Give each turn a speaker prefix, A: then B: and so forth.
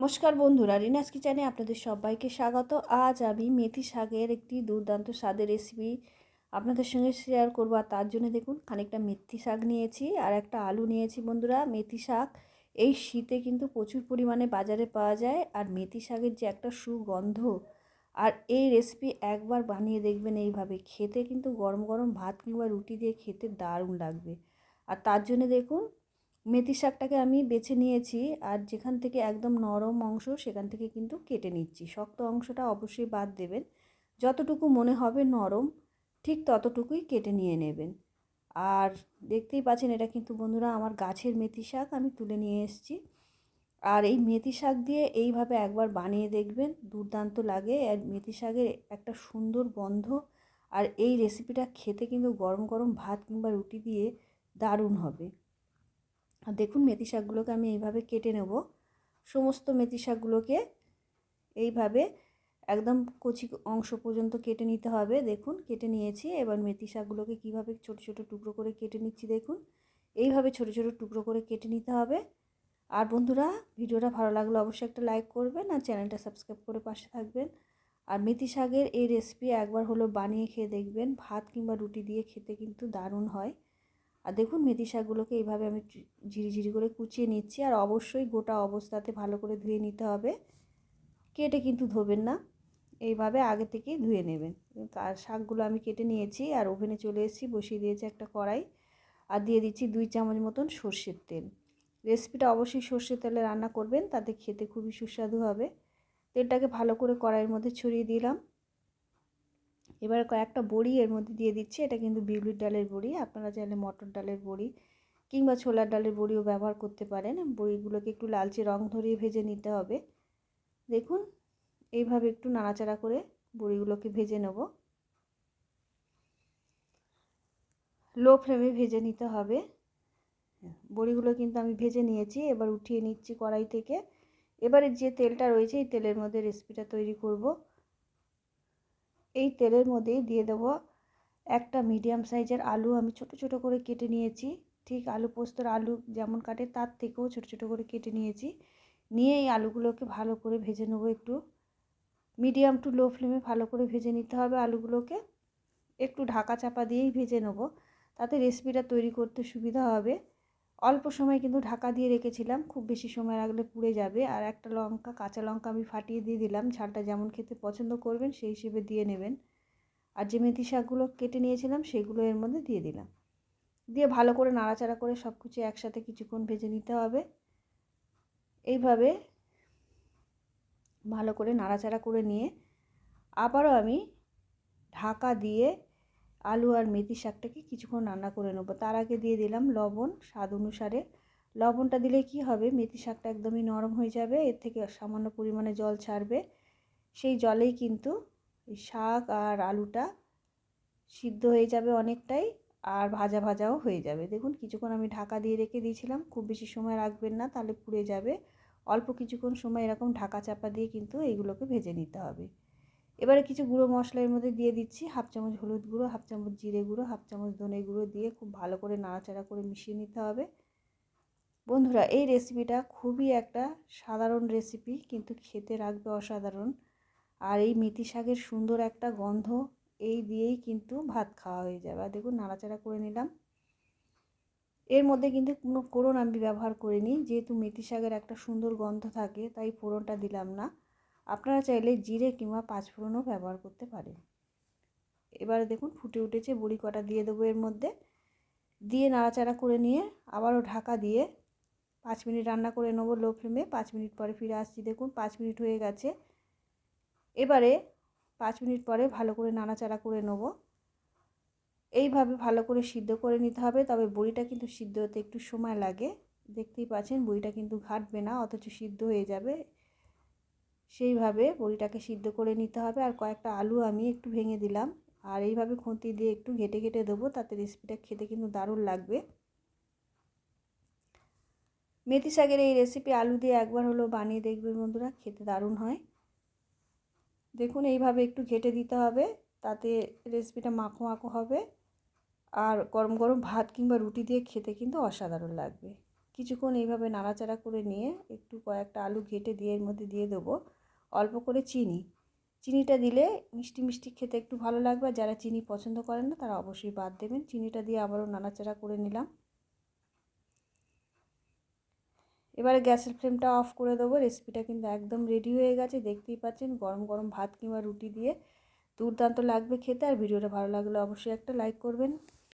A: নমস্কার বন্ধুরা, রিনাস কিচেনে আপনাদের সবাইকে স্বাগত। আজ আমি মেথি শাকের একটি দুর্দান্ত স্বাদের রেসিপি আপনাদের সঙ্গে শেয়ার করব। আর তার জন্য দেখুন, খানিকটা মেথি শাক নিয়েছি আর একটা আলু নিয়েছি বন্ধুরা। মেথি শাক, এই শীতে কিন্তু প্রচুর পরিমাণে বাজারে পাওয়া যায়। আর মেথি শাকের যে একটা সুগন্ধ, আর এই রেসিপি একবার বানিয়ে দেখবেন এইভাবে। খেতে কিন্তু গরম গরম ভাত কিংবা রুটি দিয়ে খেতে দারুণ লাগবে। আর তার জন্য দেখুন মেথি শাকটাকে আমি বেছে নিয়েছি আর যেখান থেকে একদম নরম অংশ সেখান থেকে কিন্তু কেটে নিচ্ছি। শক্ত অংশটা অবশ্যই বাদ দেবেন। যতটুকু মনে হবে নরম, ঠিক ততটুকুই কেটে নিয়ে নেবেন। আর দেখতেই পাচ্ছেন এটা কিন্তু বন্ধুরা আমার গাছের মেথি শাক আমি তুলে নিয়ে এসেছি। আর এই মেথি শাক দিয়ে এইভাবে একবার বানিয়ে দেখবেন, দুর্দান্ত লাগে। আর মেথি শাকের একটা সুন্দর গন্ধ আর এই রেসিপিটা খেতে কিন্তু গরম গরম ভাত কিংবা রুটি দিয়ে দারুণ হবে। আর দেখুন মেথি শাকগুলোকে আমি এইভাবে কেটে নেব। সমস্ত মেথি শাকগুলোকে এইভাবে একদম কচি অংশ পর্যন্ত কেটে নিতে হবে। দেখুন, কেটে নিয়েছি। এবার মেথি শাকগুলোকে কীভাবে ছোট ছোট টুকরো করে কেটে নিচ্ছি দেখুন। এইভাবে ছোট ছোট টুকরো করে কেটে নিতে হবে। আর বন্ধুরা, ভিডিওটা ভালো লাগলে অবশ্যই একটা লাইক করবেন আর চ্যানেলটা সাবস্ক্রাইব করে পাশে থাকবেন। আর মেথি শাকের এই রেসিপি একবার হলো বানিয়ে খেয়ে দেখবেন। ভাত কিংবা রুটি দিয়ে খেতে কিন্তু দারুণ হয়। আর দেখুন মেথি শাকগুলোকে এইভাবে আমি ঝিরি ঝিরি করে কুচিয়ে নিচ্ছি আর অবশ্যই গোটা অবস্থাতে ভালো করে ধুয়ে নিতে হবে। কেটে কিন্তু ধোবেন না, এইভাবে আগে থেকেই ধুয়ে নেবেন। আর শাকগুলো আমি কেটে নিয়েছি আর ওভেনে চলে এসেছি, বসিয়ে দিয়েছি একটা কড়াই আর দিয়ে দিচ্ছি দুই চামচ মতন সর্ষের তেল। রেসিপিটা অবশ্যই সর্ষের তেলে রান্না করবেন, তাতে খেতে খুবই সুস্বাদু হবে। তেলটাকে ভালো করে কড়াইয়ের মধ্যে ছড়িয়ে দিলাম। এবার কয়েকটা বড়ি এর মধ্যে দিয়ে দিচ্ছি। এটা কিন্তু বিউলির ডালের বড়ি। আপনারা চাইলে মটর ডালের বড়ি কিংবা ছোলার ডালের বড়িও ব্যবহার করতে পারেন। বড়িগুলোকে একটু লালচে রং ধরিয়ে ভেজে নিতে হবে। দেখুন, এইভাবে একটু নাড়াচাড়া করে বড়িগুলোকে ভেজে নেব। লো ফ্লেমে ভেজে নিতে হবে। বড়িগুলো কিন্তু আমি ভেজে নিয়েছি। এবার উঠিয়ে নিচ্ছি কড়াই থেকে। এবারে যে তেলটা রয়েছে, এই তেলের মধ্যে রেসিপিটা তৈরি করব। এই তেলের মধ্যেই দিয়ে দেব একটা মিডিয়াম সাইজের আলু। আমি ছোট ছোট করে কেটে নিয়েছি। ঠিক আলু পোস্তর আলু যেমন কাটে, তার থেকেও ছোট ছোট করে কেটে নিয়েছি। নিয়ে এই আলুগুলোকে ভালো করে ভেজে নেব একটু। মিডিয়াম টু লো ফ্লেমে ভালো করে ভেজে নিতে হবে আলুগুলোকে। একটু ঢাকা চাপা দিয়েই ভেজে নেব। তাতে রেসিপিটা তৈরি করতে সুবিধা হবে। অল্প সময় কিন্তু ঢাকা দিয়ে রেখেছিলাম, খুব বেশি সময় রাখলে পুড়ে যাবে। আর একটা লঙ্কা, কাঁচা লঙ্কা আমি ফাটিয়ে দিয়ে দিলাম ঝালটা যেমন খেতে পছন্দ করবেন সেই হিসেবে দিয়ে নেবেন। আর যে মেথি শাকগুলো কেটে নিয়েছিলাম সেগুলো এর মধ্যে দিয়ে দিলাম। দিয়ে ভালো করে নাড়াচাড়া করে সব কিছু একসাথে কিছুক্ষণ ভেজে নিতে হবে। এইভাবে ভালো করে নাড়াচাড়া করে নিয়ে আবারও আমি ঢাকা দিয়ে আলু আর মেথি শাকটাকে কিছুক্ষণ রান্না করে নেব। তার আগে দিয়ে দিলাম লবণ স্বাদ অনুসারে। লবণটা দিলে কি হবে? মেথি শাকটা একদমই নরম হয়ে যাবে, এর থেকে সামান্য পরিমাণে জল ছাড়বে। সেই জলেই কিন্তু শাক আর আলুটা সিদ্ধ হয়ে যাবে অনেকটাই আর ভাজা ভাজাও হয়ে যাবে। দেখুন, কিছুক্ষণ আমি ঢাকা দিয়ে রেখে দিয়েছিলাম, খুব বেশি সময় রাখবেন না, তাহলে পুড়ে যাবে। অল্প কিছুক্ষণ সময় এরকম ঢাকা চাপা দিয়ে কিন্তু এইগুলোকে ভেজে নিতে হবে। এবারে কিছু গুঁড়ো মশলা এর মধ্যে দিয়ে দিচ্ছি। হাফ চামচ হলুদ গুঁড়ো, হাফ চামচ জিরে গুঁড়ো, হাফ চামচ ধনে গুঁড়ো দিয়ে খুব ভালো করে নাড়াচাড়া করে মিশিয়ে নিতে হবে। বন্ধুরা, এই রেসিপিটা খুবই একটা সাধারণ রেসিপি কিন্তু খেতে রাখবে অসাধারণ। আর এই মেথি শাকের সুন্দর একটা গন্ধ, এই দিয়েই কিন্তু ভাত খাওয়া হয়ে যাবে। আর দেখুন, নাড়াচাড়া করে নিলাম। এর মধ্যে কিন্তু কোনো ফোড়ন আমি ব্যবহার করিনি, যেহেতু মেথি শাকের একটা সুন্দর গন্ধ থাকে, তাই ফোড়নটা দিলাম না। আপনারা চাইলে জিরে কিংবা পাঁচফোড়নও ব্যবহার করতে পারেন। এবারে দেখুন, ফুটে উঠেছে, বড়ি কটা দিয়ে দেবো এর মধ্যে। দিয়ে নাড়াচাড়া করে নিয়ে আবারও ঢাকা দিয়ে পাঁচ মিনিট রান্না করে নেব লো ফ্লেমে। পাঁচ মিনিট পরে ফিরে আসছি, দেখুন পাঁচ মিনিট হয়ে গেছে। এবারে পাঁচ মিনিট পরে ভালো করে নাড়াচাড়া করে নেব। এইভাবে ভালো করে সিদ্ধ করে নিতে হবে, তবে বড়িটা কিন্তু সিদ্ধ হতে একটু সময় লাগে। দেখতেই পাচ্ছেন, বড়িটা কিন্তু ঘাটবে না, অথচ সিদ্ধ হয়ে যাবে। সেইভাবে বড়িটাকে সিদ্ধ করে নিতে হবে। আর কয়েকটা আলু আমি একটু ভেঙে দিলাম। আর এইভাবে খুঁতি দিয়ে একটু ঘেটে ঘেটে দেবো, তাতে রেসিপিটা খেতে কিন্তু দারুণ লাগবে। মেথি শাকের এই রেসিপি আলু দিয়ে একবার হলো বানিয়ে দেখবেন বন্ধুরা, খেতে দারুণ হয়। দেখুন, এইভাবে একটু ঘেটে দিতে হবে, তাতে রেসিপিটা মাখো মাখো হবে। আর গরম গরম ভাত কিংবা রুটি দিয়ে খেতে কিন্তু অসাধারণ লাগবে। কিছুক্ষণ এইভাবে নাড়াচাড়া করে নিয়ে একটু কয়েকটা আলু ঘেটে দিয়ে এর মধ্যে দিয়ে দেবো। অল্প করে চিনি। চিনিটা দিলে মিষ্টি মিষ্টি খেতে একটু ভালো লাগবে আর যারা চিনি পছন্দ করেন না, তারা অবশ্যই বাদ দেবেন। চিনিটা দিয়ে আবারও নাড়াচাড়া করে নিলাম। এবারে গ্যাসের ফ্লেমটা অফ করে দেবো। রেসিপিটা কিন্তু একদম রেডি হয়ে গেছে। দেখতেই পাচ্ছেন, গরম গরম ভাত কিংবা রুটি দিয়ে দুর্দান্ত লাগবে খেতে। আর ভিডিওটা ভালো লাগলে অবশ্যই একটা লাইক করবেন।